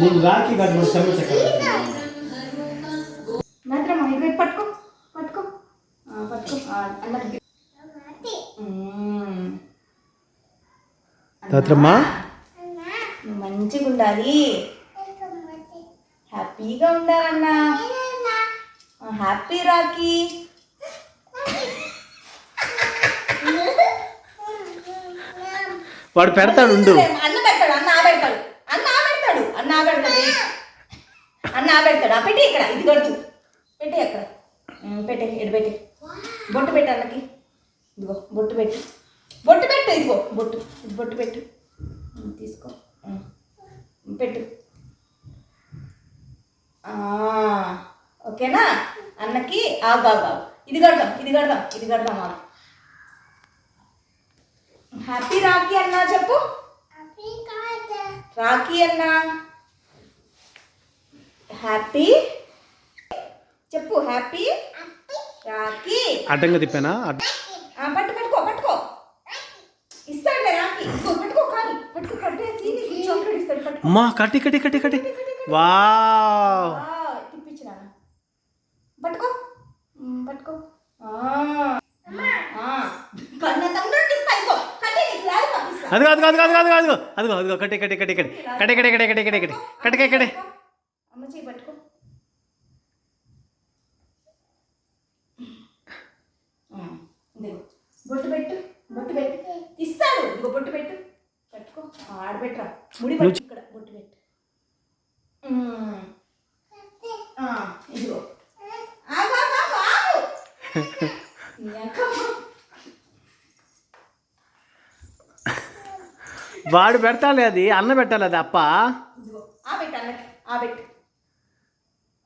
మూడు రాకి కాదు మూడు చెమ్మ చక్కగా మాత్రం ఇది పట్టుకో. పట్టుకో. పట్టుకో తాత్రమ్మా మంచిగా ఉండాలి. హ్యాపీగా ఉండాలన్నా. హ్యాపీ రాఖీ. వాడు పెడతాడు ఉండు. అన్న ఆ పెడతాడు అన్న ఆ పెడతాడు ఆ పెట్టి ఇక్కడ ఇది కొడుతు పెట్టి అక్కడ. పెట్టే ఇటు పెట్టి? బొట్టు పెట్టు అన్నకి. ఇదిగో బొట్టు పెట్టు. బొట్టు పెట్టు ఇదిగో బొట్టు. ఇది బొట్టు పెట్టు. తీసుకో. పెట్టు. ఆ, ఓకేనా? అన్నకి ఆగు ఆగు. ఇది కడదాం ఇది కడదాం ఇది కడదాం ఆగు. హ్యాపీ రాఖీ అన్నా చెప్పు. రాఖీ అన్నా. హ్యాపీ చెప్పు హ్యాపీ రాఖీ అడ్డంగా తిప్పానా పట్టు పట్టుకో పట్టుకో ఇస్తాడులే రాఖీ పట్టుకో కానీ పట్టుకో చాక్లెట్ ఇస్తాడు పట్టుకో అమ్మా కట్టి కట్టి కట్టి కట్టి వా ఆ, తిప్పించినా పట్టుకో పట్టుకో అదిగో అదిగో అదిగో అదిగో అదిగో అదిగో అదిగో కట్టి కట్టి కట్టి కట్టి కట్టి కట్టి కట్టి కట్టి కట్టి కట్టి కట్టి అమ్మ చేయి పట్టుకో. ఇదిగో బొట్టు పెట్టు బొట్టు పెట్టు. ఇస్తాడు ఇదిగో బొట్టు పెట్టు. పట్టుకో. ఆడబెట్టురా. ముడి పట్టు ఇక్కడ బొట్టు పెట్టు. ఇదిగో. వాడు పెట్టాలి అది అన్న పెట్టాలి అది అప్ప. ఆ పెట్టు అన్నకి ఆ పెట్టు. ఆ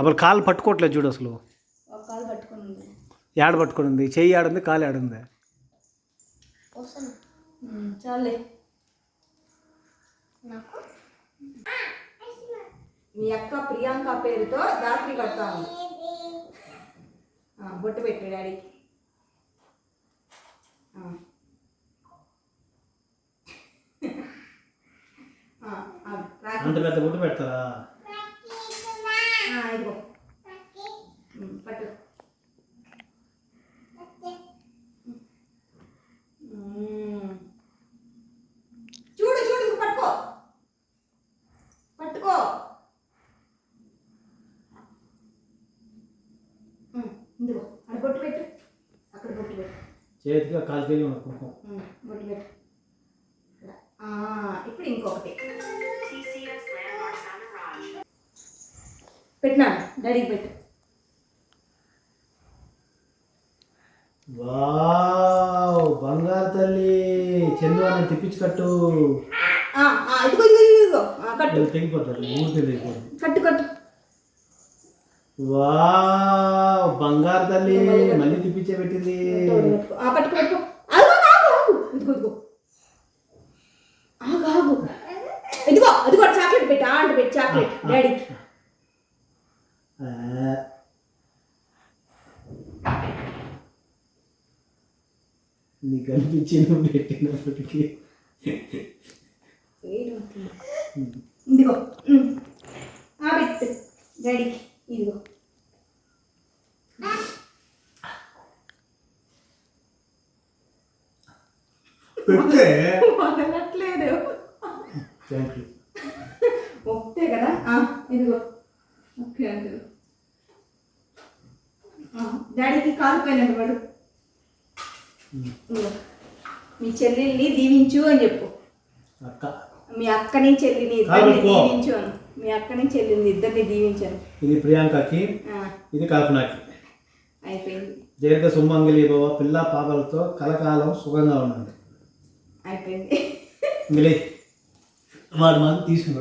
అప్పుడు కాలు పట్టుకోవట్లేదు చూడు అసలు. కాలు పట్టుకొని ఏడ పట్టుకొని ఉంది? చెయ్యి ఆడుంది కాలు ఆడుంది చాలే. నాకు? మీ అక్క ప్రియాంక పేరుతో దాత్రి కడతాను. ఆ, బొట్టు పెట్టు రాఖీ. అంత పెద్ద గుట్టు పెడతారా ఇదిగో. పట్టు. చూడు చూడు పట్టుకో. పట్టుకో. ఇదిగో అక్కడ బొట్టు పెట్టు. అక్కడ బొట్టు పెట్టు. చేతిగా కాలు చేయి బొట్టు పెట్టు. ఇప్పుడు ఇంకొకటి. పెట్టినాను డాడీకి పెట్టు. వావ్ బంగారు తల్లి చందు అన్న తిప్పించి కట్టు ఇదిగో ఇదిగో ఇదిగో, కట్టు. తెగిపోతారు ఊరికి తెగిపోతుంది. కట్టు కట్టు. వావ్ బంగారు తల్లి మళ్ళీ తిప్పించే పెట్టింది. పట్టుకో, పట్టుకో. ఇదిగో. ఇదిగో ఆగు ఆగు. ఇదిగో ఇదిగో చాక్లెట్ పెట్టు. ఆ అంటే పెట్టు చాక్లెట్. డాడీకి నీకు కనిపించి నువ్వు పెట్టినప్పటికీ ఇదిగో. ఆ పెట్టు డాడీకి ఇదిగో. పెట్టే వదలట్లేదు. థ్యాంక్ యూ ఒకటే కదా? ఆ, ఇదిగో. ఓకే అంకుల్ డాడీకి కాలు పైన పడు. ఇదిగో. మీ చెల్లెల్ని దీవించు అని చెప్పు. అక్క. మీ అక్కని చెల్లిని ఇద్దరిని. దీవించు అని. మీ అక్కని చెల్లిని ఇద్దరిని దీవించాను. ఇది ప్రియాంకకి ఇది కల్పనకి అయిపోయింది. దీర్ఘ సుమంగళి భవ పిల్ల పాపలతో కలకాలం సుఖంగా ఉండండి. అయిపోయింది. ఇంగలే వాడు మాత్రం తీసుకుని